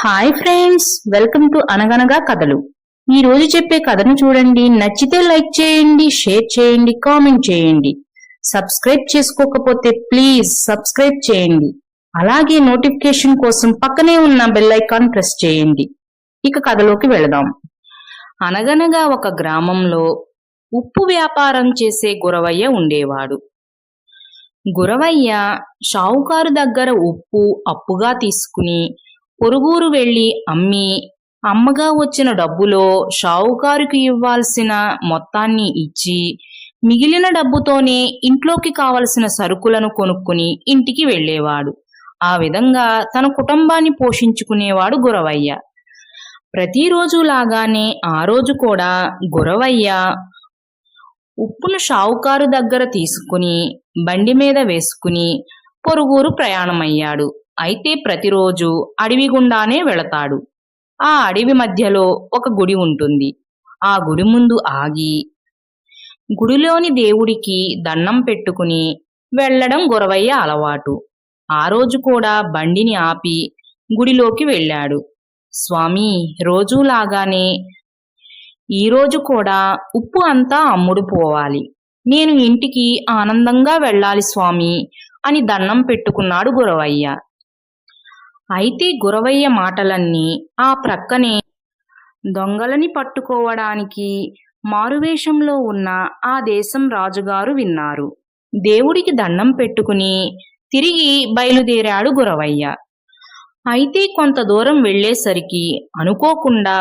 Hi friends welcome to అనగనగా కథలు ఈ రోజు చెప్పే కథను చూడండి. నచ్చితే లైక్ చేయండి షేర్ చేయండి కామెంట్ చేయండి. సబ్స్క్రైబ్ చేసుకోకపోతే ప్లీజ్ సబ్స్క్రైబ్ చేయండి. అలాగే నోటిఫికేషన్ కోసం పక్కనే ఉన్న బెల్ ఐకాన్ ప్రెస్ చేయండి. ఇక కథలోకి వెళదాం. అనగనగా ఒక గ్రామంలో ఉప్పు వ్యాపారం చేసే గురవయ్య ఉండేవాడు. గురవయ్య షావుకారు దగ్గర ఉప్పు అప్పుగా తీసుకుని పొరుగురు వెళ్ళి అమ్మి అమ్మగా వచ్చిన డబ్బులో షావుకారుకి ఇవ్వాల్సిన మొత్తాన్ని ఇచ్చి మిగిలిన డబ్బుతోనే ఇంట్లోకి కావలసిన సరుకులను కొనుక్కుని ఇంటికి వెళ్ళేవాడు. ఆ విధంగా తన కుటుంబాన్ని పోషించుకునేవాడు గురవయ్య. ప్రతిరోజు లాగానే ఆ రోజు కూడా గురవయ్య ఉప్పును షావుకారు దగ్గర తీసుకుని బండి మీద వేసుకుని పొరుగురు ప్రయాణమయ్యాడు. అయితే ప్రతిరోజు అడవి గుండానే వెళతాడు. ఆ అడవి మధ్యలో ఒక గుడి ఉంటుంది. ఆ గుడి ముందు ఆగి గుడిలోని దేవుడికి దండం పెట్టుకుని వెళ్ళడం గురవయ్య అలవాటు. ఆ రోజు కూడా బండిని ఆపి గుడిలోకి వెళ్ళాడు. స్వామి రోజులాగానే ఈరోజు కూడా ఉప్పు అంతా అమ్ముడు పోవాలి నేను ఇంటికి ఆనందంగా వెళ్ళాలి స్వామి అని దండం పెట్టుకున్నాడు గురవయ్య. అయితే గురవయ్య మాటలన్నీ ఆ ప్రక్కనే దొంగలని పట్టుకోవడానికి మారువేషంలో ఉన్న ఆ దేశం రాజుగారు విన్నారు. దేవుడికి దండం పెట్టుకుని తిరిగి బయలుదేరాడు గురవయ్య. అయితే కొంత దూరం వెళ్ళేసరికి అనుకోకుండా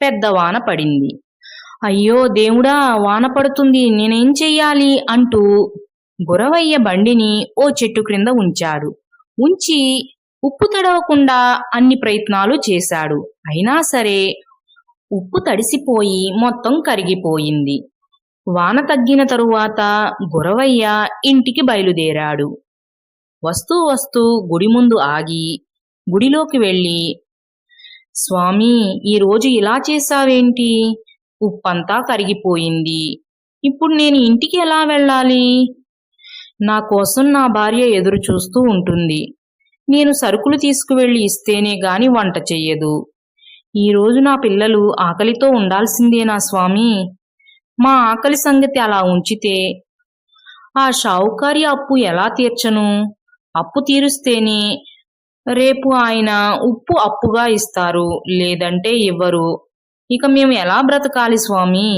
పెద్ద వాన పడింది. అయ్యో దేవుడా వాన పడుతుంది నేనేం చెయ్యాలి? అంటూ గురవయ్య బండిని ఓ చెట్టు క్రింద ఉంచాడు. ఉంచి ఉప్పు తడవకుండా అన్ని ప్రయత్నాలు చేశాడు. అయినా సరే ఉప్పు తడిసిపోయి మొత్తం కరిగిపోయింది. వాన తగ్గిన తరువాత గురవయ్య ఇంటికి బయలుదేరాడు. వస్తూ వస్తూ గుడి ముందు ఆగి గుడిలోకి వెళ్ళి స్వామి ఈరోజు ఇలా చేశావేంటి? ఉప్పంతా కరిగిపోయింది. ఇప్పుడు నేను ఇంటికి ఎలా వెళ్ళాలి? నా కోసం నా భార్య ఎదురు చూస్తూ ఉంటుంది. నేను సరుకులు తీసుకువెళ్ళి ఇస్తేనే గాని వంట చెయ్యదు. ఈరోజు నా పిల్లలు ఆకలితో ఉండాల్సిందేనా స్వామి. మా ఆకలి సంగతి అలా ఉంచితే ఆ షావుకారి అప్పు ఎలా తీర్చను? అప్పు తీరుస్తేనే రేపు ఆయన ఉప్పు అప్పుగా ఇస్తారు లేదంటే ఇవ్వరు. ఇక మేము ఎలా బ్రతకాలి స్వామి?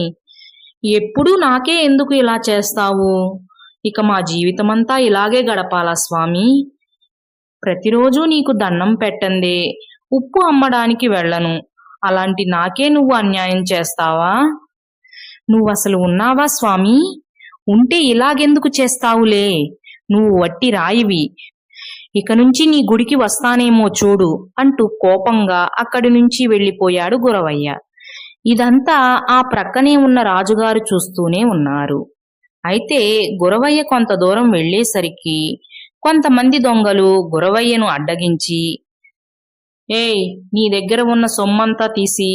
ఎప్పుడూ నాకే ఎందుకు ఇలా చేస్తావు? ఇక మా జీవితమంతా ఇలాగే గడపాలా స్వామి? ప్రతిరోజు నీకు దండం పెట్టందే ఉప్పు అమ్మడానికి వెళ్ళను. అలాంటి నాకే నువ్వు అన్యాయం చేస్తావా? నువ్వు అసలు ఉన్నావా స్వామి? ఉంటే ఇలాగెందుకు చేస్తావులే? నువ్వు వట్టి రాయివి. ఇక నుంచి నీ గుడికి వస్తానేమో చూడు అంటూ కోపంగా అక్కడి నుంచి వెళ్ళిపోయాడు గురవయ్య. ఇదంతా ఆ ప్రక్కనే ఉన్న రాజుగారు చూస్తూనే ఉన్నారు. అయితే గురవయ్య కొంత దూరం వెళ్ళేసరికి కొంతమంది దొంగలు గురవయ్యను అడ్డగించి ఏయ్ నీ దగ్గర ఉన్న సొమ్మంతా తీసి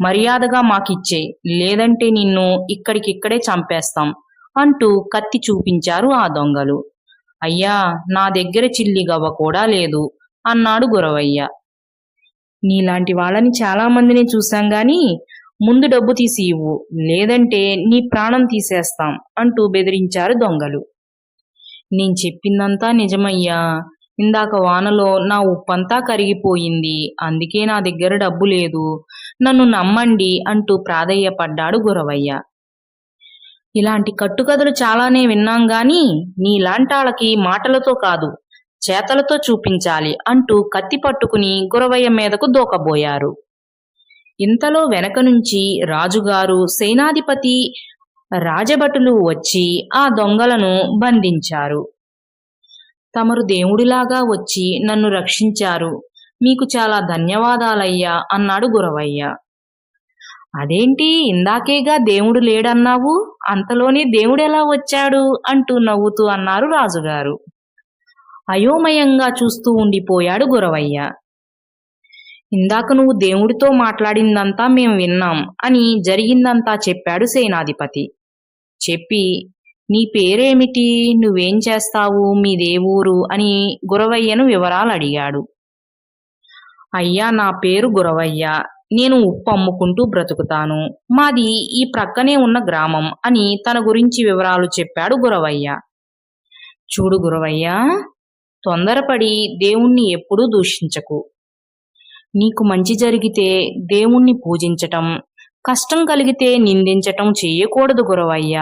మర్యాదగా మాకిచ్చే లేదంటే నిన్ను ఇక్కడికిక్కడే చంపేస్తాం అంటూ కత్తి చూపించారు ఆ దొంగలు. అయ్యా నా దగ్గర చిల్లిగవ్వ కూడా లేదు అన్నాడు గురవయ్య. నీలాంటి వాళ్ళని చాలా మందిని చూశాం గాని ముందు డబ్బు తీసి ఇవ్వు లేదంటే నీ ప్రాణం తీసేస్తాం అంటూ బెదిరించారు దొంగలు. నేను చెప్పిందంతా నిజమయ్యా. ఇందాక వానలో నా ఉప్పంతా కరిగిపోయింది. అందుకే నా దగ్గర డబ్బు లేదు. నన్ను నమ్మండి అంటూ ప్రాధేయపడ్డాడు గురవయ్య. ఇలాంటి కట్టుకథలు చాలానే విన్నాం గాని నీలాంటాళ్ళకి మాటలతో కాదు చేతలతో చూపించాలి అంటూ కత్తి పట్టుకుని గురవయ్య మీదకు దూకబోయారు. ఇంతలో వెనక నుంచి రాజుగారు సేనాధిపతి రాజభటులు వచ్చి ఆ దొంగలను బంధించారు. తమరు దేవుడిలాగా వచ్చి నన్ను రక్షించారు. మీకు చాలా ధన్యవాదాలయ్యా అన్నాడు గురవయ్య. అదేంటి ఇందాకేగా దేవుడు లేడన్నావు? అంతలోనే దేవుడెలా వచ్చాడు? అంటూ నవ్వుతూ అన్నారు రాజుగారు. అయోమయంగా చూస్తూ ఉండిపోయాడు గురవయ్య. ఇందాక నువ్వు దేవుడితో మాట్లాడిందంతా మేము విన్నాం అని జరిగిందంతా చెప్పాడు సేనాధిపతి. చెప్పి నీ పేరేమిటి? నువ్వేం చేస్తావు? మీదేవూరు అని గురవయ్యను వివరాలు అడిగాడు అయ్యా నా పేరు గురవయ్య. నేను ఉప్పు అమ్ముకుంటూ బ్రతుకుతాను. మాది ఈ ప్రక్కనే ఉన్న గ్రామం అని తన గురించి వివరాలు చెప్పాడు గురవయ్య. చూడు గురవయ్య తొందరపడి దేవుణ్ణి ఎప్పుడూ దూషించకు. నీకు మంచి జరిగితే దేవుణ్ణి పూజించటం కష్టం కలిగితే నిందించటం చేయకూడదు గురవయ్య.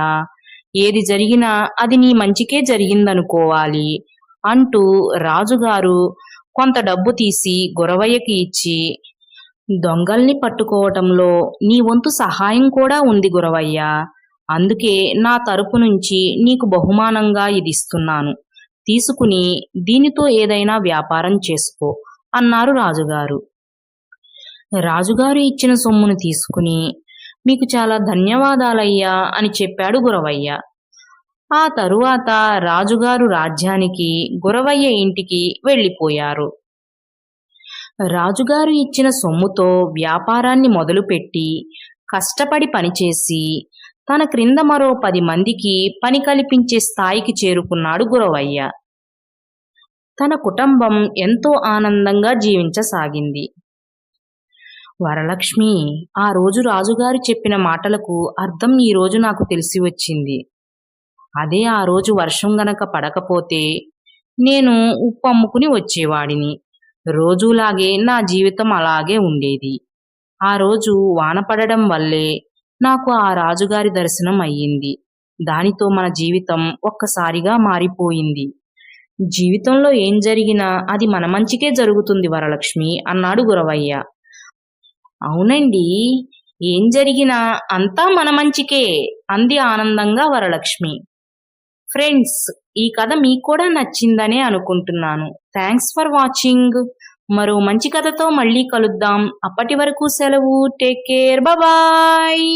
ఏది జరిగినా అది నీ మంచికే జరిగిందనుకోవాలి అంటూ రాజుగారు కొంత డబ్బు తీసి గురవయ్యకి ఇచ్చి దొంగల్ని పట్టుకోవటంలో నీ వంతు సహాయం కూడా ఉంది గురవయ్య. అందుకే నా తరపు నుంచి నీకు బహుమానంగా ఇది ఇస్తున్నాను. తీసుకుని దీనితో ఏదైనా వ్యాపారం చేసుకో అన్నారు రాజుగారు. రాజుగారు ఇచ్చిన సొమ్మును తీసుకుని మీకు చాలా ధన్యవాదాలయ్యా అని చెప్పాడు గురవయ్య. ఆ తరువాత రాజుగారు రాజ్యానికి గురవయ్య ఇంటికి వెళ్ళిపోయారు. రాజుగారు ఇచ్చిన సొమ్ముతో వ్యాపారాన్ని మొదలుపెట్టి కష్టపడి పనిచేసి తన క్రింద మరో పది మందికి పని కల్పించే స్థాయికి చేరుకున్నాడు గురవయ్య. తన కుటుంబం ఎంతో ఆనందంగా జీవించసాగింది. వరలక్ష్మి ఆ రోజు రాజుగారు చెప్పిన మాటలకు అర్థం ఈ రోజు నాకు తెలిసి వచ్చింది. అదే ఆ రోజు వర్షం గనక పడకపోతే నేను ఉప్పు అమ్ముకుని వచ్చేవాడిని. రోజులాగే నా జీవితం అలాగే ఉండేది. ఆ రోజు వాన పడడం వల్లే నాకు ఆ రాజుగారి దర్శనం అయ్యింది. దానితో మన జీవితం ఒక్కసారిగా మారిపోయింది. జీవితంలో ఏం జరిగినా అది మన మంచికే జరుగుతుంది వరలక్ష్మి అన్నాడు గురవయ్య. అవునండి. ఏం జరిగినా అంతా మన మంచికే అంది ఆనందంగా వరలక్ష్మి. ఫ్రెండ్స్ ఈ కథ మీకు కూడా నచ్చిందనే అనుకుంటున్నాను. Thanks for watching. మరో మంచి కథతో మళ్ళీ కలుద్దాం. అప్పటి వరకు సెలవు. Take care. బాయ్